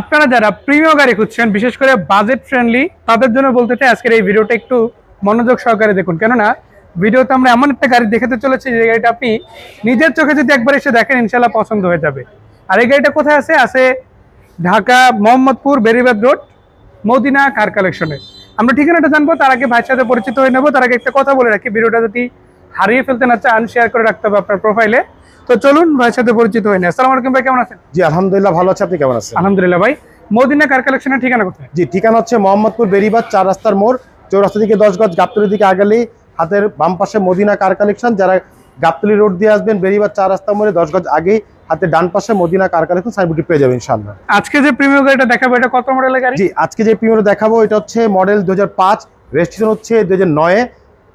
আপনারা যারা প্রিমিয় গাড়ি খুঁজছেন, বিশেষ করে বাজেট ফ্রেন্ডলি তাদের জন্য বলতে চাই আজকের এই ভিডিওটা একটু মনোযোগ সহকারে দেখুন। কেননা, ভিডিওতে আমরা এমন একটা গাড়ি দেখাতে চলেছি যে গাড়িটা আপনি নিজের চোখে যদি একবার এসে দেখেন ইনশাল্লাহ পছন্দ হয়ে যাবে। আর এই গাড়িটা কোথায় আছে? আছে ঢাকা মোহাম্মদপুর বেরিবাদ রোড, মদিনা কার কালেকশনে আমরা ঠিকানাটা জানব, তার আগে ভাইয়ের সাথে পরিচিত হয়ে নেব। তার আগে একটা কথা বলে রাখি, ভিডিওটা যদি হারিয়ে ফেলতে না চান শেয়ার করে রাখতে হবে আপনার প্রোফাইলে তো চলুন ভাইয়ের সাথে পরিচিত হয়ে নেই আসসালামু আলাইকুম ভাই কেমন আছেন? জি আলহামদুলিল্লাহ ভালো আছে। আপনি কেমন আছেন? আলহামদুলিল্লাহ ভাই। মদিনা কার কালেকশনের ঠিকানা কোথায়? জি ঠিকানা হচ্ছে মোহাম্মদপুর বেরিবাদ চার রাস্তার মোড় চৌরাস্তা দিকে দশ গজ গাবতলির দিকে আগালেই হাতের বাম পাশে মদিনা কার কালেকশন যারা গাবতলি রোড দিয়ে আসবেন বেরিবাদ চার রাস্তার মোড়ে দশ গজ আগেই হাতে ডান পাশে মদিনা কার কালেকশন সাইনবোর্ডটি পেয়ে যাবেন ইনশাল্লাহ আজকে যে প্রিমিয়ার গাড়িটা দেখাবো এটা কত মডেলের গাড়ি? জি আজকে যে প্রিমিয়ার দেখাবো এটা হচ্ছে মডেল দু হাজার পাঁচ রেজিস্ট্রেশন হচ্ছে দু হাজার নয়ে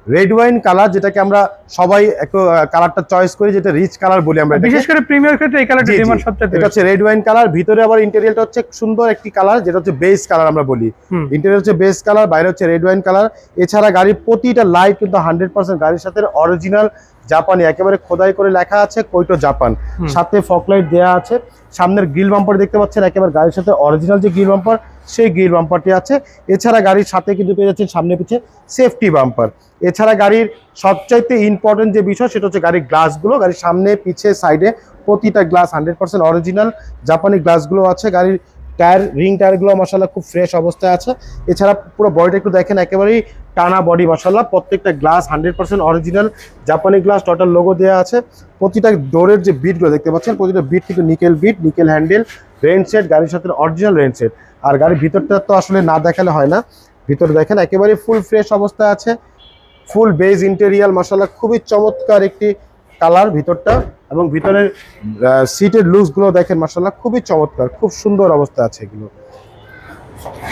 রেড ওয়াইন কালার যেটাকে আমরা সবাই একটু কালারটা চয়েস করি যেটা রিচ কালার বলি আমরা বিশেষ করে প্রিমিয়ার ক্ষেত্রে এই কালারটা। ডিমান্ড সবচেয়ে এটা হচ্ছে রেড ওয়াইন কালার ভিতরে আবার ইন্টেরিয়রটা হচ্ছে সুন্দর একটি কালার যেটা হচ্ছে বেস কালার আমরা বলি। ইন্টেরিয়র হচ্ছে বেস কালার বাইরে হচ্ছে রেড ওয়াইন কালার এছাড়া গাড়ির প্রতিটা লাইট কিন্তু হান্ড্রেড পার্সেন্ট গাড়ির সাথে অরিজিনাল জাপানি একেবারে খোদাই করে লেখা আছে কৈটো জাপান। সাথে ফকলাইট দেওয়া আছে। সামনের গ্রিল বাম্পার দেখতে পাচ্ছেন একেবারে গাড়ির সাথে অরিজিনাল যে গ্রিল বাম্পার সেই গ্রিল বাম্পারটি আছে। এছাড়া গাড়ির সাথে কিন্তু পেয়ে যাচ্ছেন সামনে পিছে সেফটি বাম্পার এছাড়া গাড়ির সবচাইতে ইম্পর্টেন্ট যে বিষয় সেটা হচ্ছে গাড়ির গ্লাসগুলো গাড়ির সামনে পিছে সাইডে প্রতিটা গ্লাস হান্ড্রেড পার্সেন্ট অরিজিনাল জাপানি গ্লাসগুলো আছে গাড়ির। টায়ার, রিং টায়ারগুলো মশালা খুব ফ্রেশ অবস্থায় আছে। এছাড়া পুরো বডিটা একটু দেখেন, একেবারেই টানা বডি মশালা প্রত্যেকটা গ্লাস হান্ড্রেড পার্সেন্ট অরিজিনাল জাপানি গ্লাস টোটাল লোগো দেওয়া আছে। প্রতিটা ডোরের যে বিটগুলো দেখতে পাচ্ছেন, প্রতিটা বিট কিন্তু nickel bit nickel handle rain set গাড়ির সাথে অরিজিনাল রেন সেট আর গাড়ির ভিতরটা তো আসলে না দেখালে হয় না। ভিতরে দেখেন, একেবারেই ফুল ফ্রেশ অবস্থায় আছে। ফুল বেজ ইন্টেরিয়াল মশলা খুবই চমৎকার একটি কালার ভিতরটা এবং ভিতরের সিটের লুজগুলো দেখেন মশলা খুবই চমৎকার, খুব সুন্দর অবস্থা আছে এগুলো।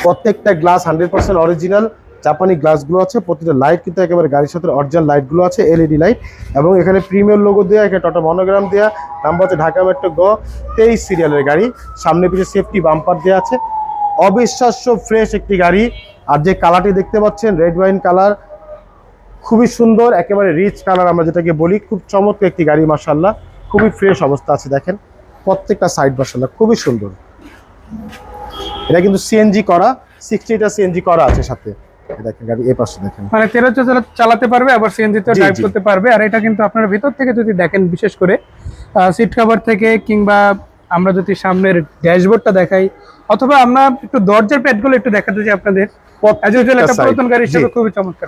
প্রত্যেকটা গ্লাস হান্ড্রেড পার্সেন্ট অরিজিনাল জাপানি গ্লাসগুলো আছে, প্রতিটা লাইট কিন্তু একেবারে গাড়ির সাথে অরিজিনাল লাইটগুলো আছে এলইডি লাইট এবং এখানে প্রিমিয়ার লোগো দেওয়া এখানে টটা মনোগ্রাম দেওয়া নাম্বার হচ্ছে ঢাকা মেট্রো গ তেইশ সিরিয়ালের গাড়ি, সামনে পিছিয়ে সেফটি বাম্পার দেওয়া আছে। অবিশ্বাস্য ফ্রেশ একটি গাড়ি, আর যে কালারটি দেখতে পাচ্ছেন রেড ওয়াইন কালার খুবই সুন্দর একেবারে রিচ কালার আমরা যেটাকে বলি খুব চমৎকার একটি গাড়ি মার্শাল্লাহ খুবই ফ্রেশ অবস্থা আছে দেখেন। প্রত্যেকটা সাইড মার্শাল্লাহ খুবই সুন্দর। এটা কিন্তু সিএনজি করা সিক্সটিটা সিএনজি করা আছে সাথে। দেখেন গাড়ি এ পাশে দেখেন। মানে তেরো চালা- চালাতে পারবে আবার সিএনজি তে ড্রাইভ করতে পারবে। আর এটা কিন্তু আপনার ভিতর থেকে যদি দেখেন বিশেষ করে সিট কভার থেকে কিংবা আমরা যদি সামনের ড্যাশবোর্ডটা দেখাই অথবা আমরা একটু দরজার প্যাডগুলো একটু দেখাতে চাই আপনাদের।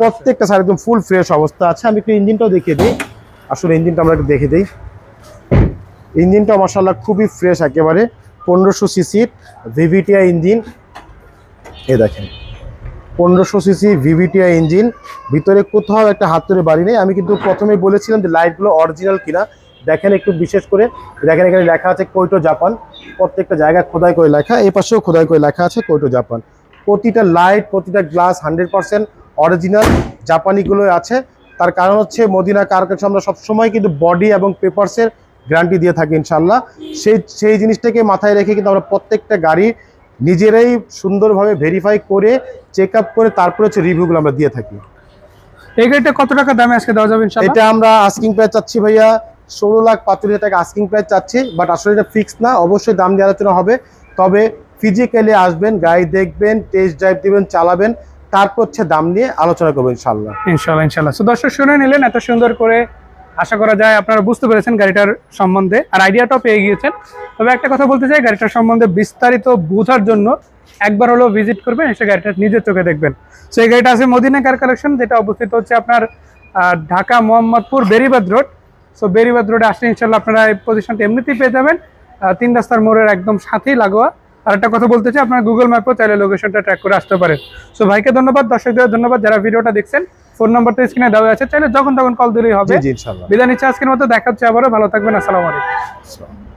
প্রত্যেকটা সাইড একদম ফুল ফ্রেশ অবস্থা আছে। আমি একটু ইঞ্জিনটাও দেখিয়ে দিই। আসলে ইঞ্জিনটা আমরা একটু দেখে দিই। ইঞ্জিনটা মশাল্লাহ খুবই ফ্রেশ একেবারে। পনেরোশো সিসির ভিভিটিআই ইঞ্জিন এ দেখেন পনেরোশো সিসি ভিভিটিআই ইঞ্জিন ভিতরে কোথাও একটা হাত ধরে বাড়ি নেই। আমি কিন্তু প্রথমে বলেছিলাম যে লাইটগুলো অরিজিনাল কিনা। দেখেন একটু বিশেষ করে দেখেন এখানে লেখা আছে কৈটো জাপান। প্রত্যেকটা জায়গায় খোদাই করে লেখা এ পাশেও খোদাই করে লেখা আছে কৈটো জাপান। প্রতিটা লাইট প্রতিটা গ্লাস হান্ড্রেড পার্সেন্ট অরিজিনাল জাপানিগুলো আছে। তার কারণ হচ্ছে মদিনা কার কাছে আমরা সবসময় কিন্তু বডি এবং পেপারসের গ্যারান্টি দিয়ে থাকি ইনশাল্লাহ সেই সেই জিনিসটাকে মাথায় রেখে কিন্তু আমরা প্রত্যেকটা গাড়ি নিজেরাই সুন্দরভাবে ভেরিফাই করে চেক আপ করে তারপরে হচ্ছে রিভিউগুলো আমরা দিয়ে থাকি। এই গাড়িটা কত টাকা দামে আজকে দেওয়া যাবে এটা আমরা আস্কিং প্রাইস চাচ্ছি ভাইয়া ষোলো লাখ পাঁচচল্লিশ টাকা আস্কিং প্রাইস চাচ্ছি বাট আসলে এটা ফিক্স না, অবশ্যই দাম দিয়ে আলোচনা হবে। তবে ফিজিক্যালি আসবেন, গাড়ি দেখবেন টেস্ট ড্রাইভ দিবেন, চালাবেন, তারপর হচ্ছে দাম নিয়ে আলোচনা করবেন ইনশাল্লাহ ইনশাল্লাহ ইনশাল্লাহ তো দর্শক, শুনে নিলেন, এত সুন্দর করে আশা করা যায় আপনারা বুঝতে পেরেছেন গাড়িটার সম্বন্ধে, আর আইডিয়াটাও পেয়ে গিয়েছেন। তবে একটা কথা বলতে চাই, গাড়িটার সম্বন্ধে বিস্তারিত বোঝার জন্য একবার হলেও ভিজিট করবেন, এসে গাড়িটা নিজের চোখে দেখবেন। তো এই গাড়িটা আছে মদিনা কার কালেকশন যেটা অবস্থিত হচ্ছে আপনার ঢাকা মোহাম্মদপুর বেরিবাদ রোড সো বেরিবাদ রোডে আসলে ইনশাল্লাহ আপনারা এই পজিশনটা এমনিতেই পেয়ে যাবেন। তিন রাস্তার মোড়ের একদম সাথেই লাগোয়া। আর একটা কথা বলতে চাই আপনারা গুগল ম্যাপেও চাইলে লোকেশনটা ট্র্যাক করে আসতে পারেন। সো ভাইকে ধন্যবাদ দর্শকদের ধন্যবাদ যারা ভিডিওটা দেখছেন। ফোন নাম্বারটা স্ক্রিনে দেওয়া আছে চাইলে যখন তখন কল দিলেই হবে। বিদায় নিচ্ছে আজকের মতো দেখা হচ্ছে আবারও। ভালো থাকবেন আসসালামু আলাইকুম।